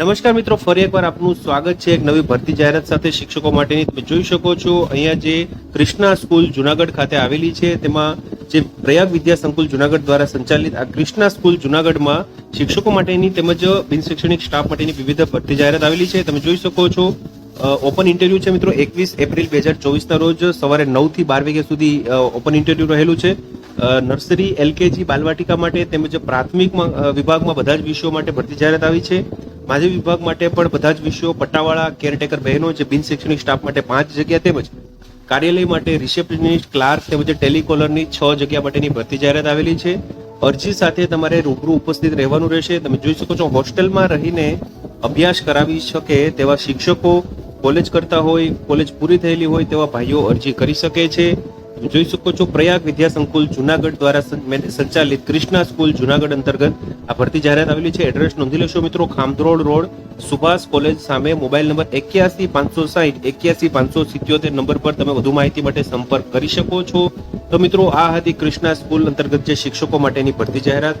નમસ્કાર મિત્રો, ફરી એકવાર આપનું સ્વાગત છે એક નવી ભરતી જાહેરાત સાથે શિક્ષકો માટેની. તમે જોઈ શકો છો, અહીંયા જે કૃષ્ણા સ્કૂલ જુનાગઢ ખાતે આવેલી છે, તેમાં જે પ્રયાગ વિદ્યા સંકુલ જુનાગઢ દ્વારા સંચાલિત આ કૃષ્ણા સ્કૂલ જુનાગઢમાં શિક્ષકો માટેની તેમજ બિન શૈક્ષણિક સ્ટાફ માટેની વિવિધ ભરતી જાહેરાત આવેલી છે. તમે જોઈ શકો છો ઓપન ઇન્ટરવ્યુ છે મિત્રો, એકવીસ એપ્રિલ બે હજાર ચોવીસના રોજ સવારે નવથી બાર વાગ્યા સુધી ઓપન ઇન્ટરવ્યુ રહેલું છે. નર્સરી, એલકેજી, બાલવાટિકા માટે તેમજ પ્રાથમિક વિભાગમાં બધા જ વિષયો માટે ભરતી જાહેરાત આવી છે. માધ્યમિક વિભાગ માટે પણ બધા જ વિષયો પટ્ટાવાળા કેરટેકર બહેનો જે બિન શૈક્ષણિક સ્ટાફ માટે પાંચ જગ્યા તેમજ કાર્યાલય માટે રિસેપ્શનિસ્ટ ક્લાર્ક તેમજ ટેલિકોલરની છ જગ્યા માટેની ભરતી જાહેરાત આવેલી છે. અરજી સાથે તમારે રૂબરૂ ઉપસ્થિત રહેવાનું રહેશે. તમે જોઈ શકો છો હોસ્ટેલમાં રહીને અભ્યાસ કરાવી શકે તેવા શિક્ષકો કોલેજ કરતા હોય કોલેજ પૂરી થયેલી હોય તેવા ભાઈઓ અરજી કરી શકે છે. જોઈ શકો છો, પ્રયાગ વિદ્યા સંકુલ જુનાગઢ દ્વારા સંચાલિત કૃષ્ણા સ્કૂલ જુનાગઢ અંતર્ગત આ ભરતી જાહેરાત આવેલી છે. એડ્રેસ નોંધી લેશો મિત્રો ખામધરોડ રોડ, સુભાષ કોલેજ સામે, મોબાઈલ નંબર એક્યાસી પાંચસો સાહીઠ, એક્યાસી પાંચસો સિત્યોતેર નંબર પર તમે વધુ માહિતી માટે સંપર્ક કરી શકો છો. તો મિત્રો, આ હતી કૃષ્ણા સ્કૂલ અંતર્ગત જે શિક્ષકો માટેની ભરતી જાહેરાત.